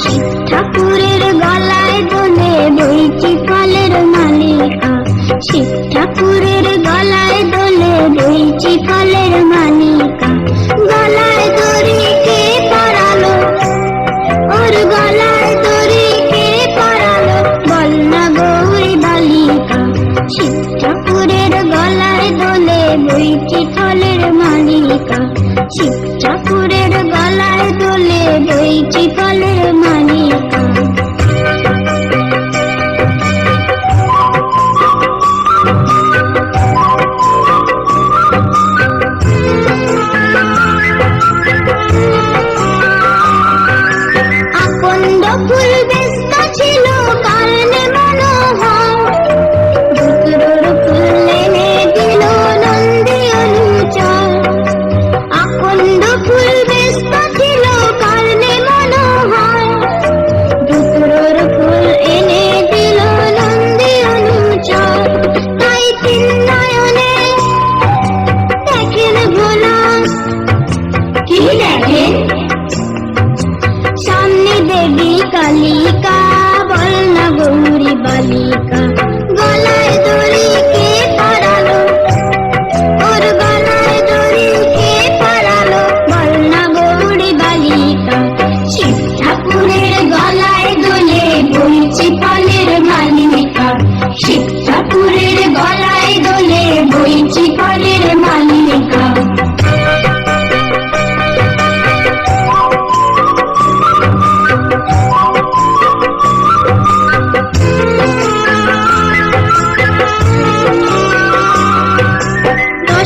শিব ঠাকুরের গলায় দোলে বইছি ফলের মালিকা। শিব ঠাকুরের গলায় দোলে বইছি ফলের মালিকা। গলায় দড়ি কে পরালো? ওর গলায় দড়ি কে পরালো? বল না গৌরী বালিকা। শিব ঠাকুরের গলায় দোলে বইছি ফলের মালিকা। শিব ঠাকুরের গলায় দোলে বইছি ফলের মালিকা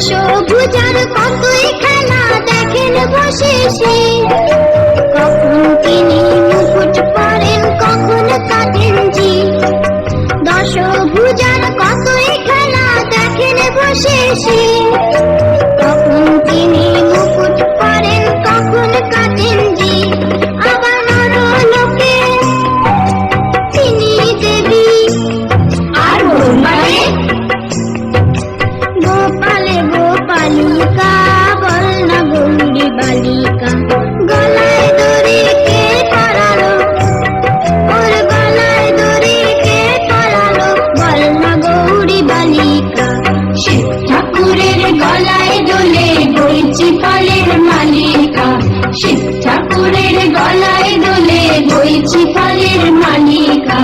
দশভুজার কতই খেলা দেখেন বসে সে কখন তিনি মুকুট পরেন, কখন কাঁদেন জি দশভুজার কতই খেলা দেখেন বসে সে গোপালিকা বল না গৌরী বালিকা। গলায় দড়ি কে পরালো ওর গলায় দড়ি কে পরালো বল না গৌরী বালিকা। শিব ঠাকুরের গলায় দোলে বইছি ফলের মালিকা। শিব ঠাকুরের গলায় দোলে বইছি ফলের মালিকা।